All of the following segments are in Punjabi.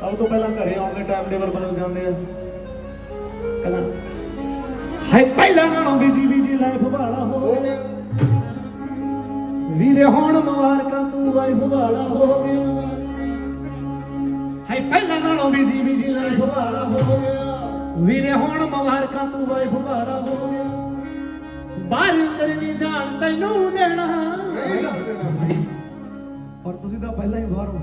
ਸਭ ਤੋਂ ਪਹਿਲਾਂ ਘਰੇ ਆਉਣ ਦੇ ਟਾਈਮ ਟੇਬਲ ਬਦਲ ਜਾਂਦੇ ਆ। ਕਹਿੰਦਾ ਹਾਏ ਪਹਿਲਾਂ ਨਾਲੋਂ ਬੀਜੀ ਬੀਜੀ ਲਾਈਫ ਵਾਲਾ ਹੋ। ਗਿਆ ਵੀਰੇ ਹੁਣ ਮੁਬਾਰਕਾਂ ਤੂੰ ਵਾਈਫ ਵਾਲਾ ਹੋ ਗਿਆ। ਹਾਏ ਪਹਿਲਾਂ ਨਾਲੋਂ ਬੀਜੀ ਬੀਜੀ ਲਾਈਫ ਵਾਲਾ ਹੋ ਗਿਆ। ਵੀਰੇ ਹੁਣ ਮੁਬਾਰਕਾਂ ਤੂੰ ਵਾਈਫ ਵਾਲਾ ਹੋ ਗਿਆ। ਬਾਹਰ ਅੰਦਰ ਨਹੀਂ ਜਾਣ ਤੈਨੂੰ ਦੇਣਾ। ਪਰ ਤੁਸੀਂ ਤਾਂ ਪਹਿਲਾਂ ਹੀ ਬਾਹਰ ਹੋ।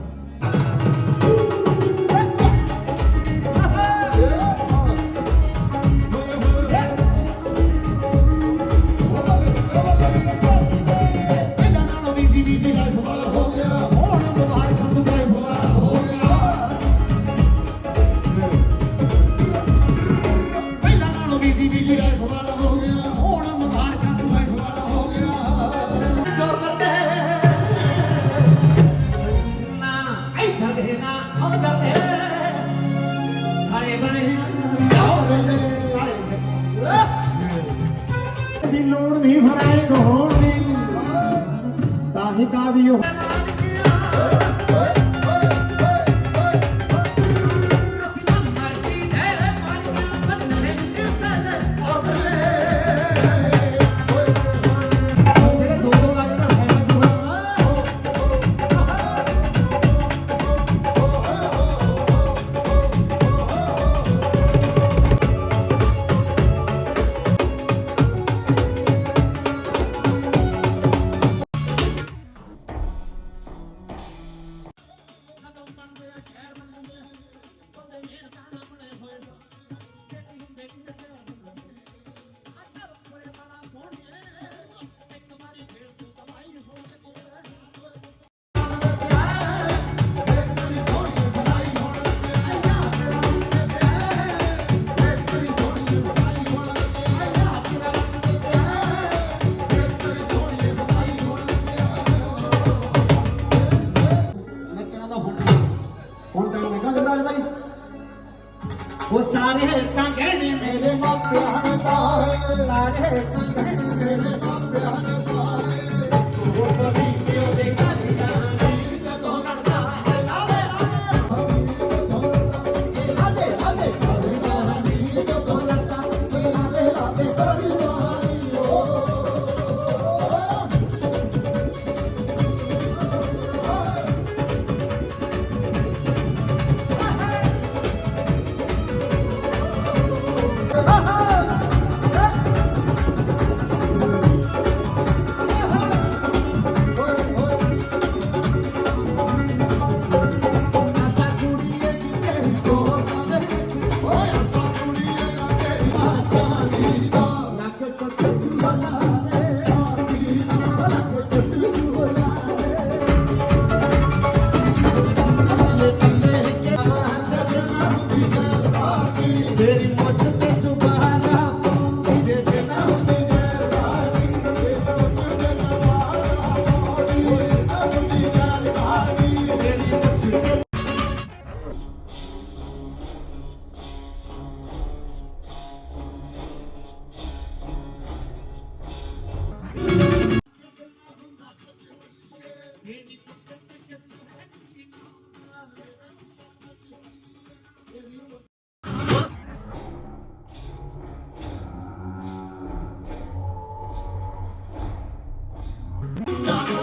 ਦੀ ਲੋੜ ਨਹੀਂ ਫਰਾਏ ਹੋਣ ਦੀ ਤਾਂ ਹੀ ਕਾਦੀ ਉਹ ਹੁਣ ਤਾਂ ਨਿਕਲ ਜਰਾਜ ਭਾਈ ਉਹ ਸਾਰੇ ਤਾਂ ਕਹਿਣੇ ਮੇਰੇ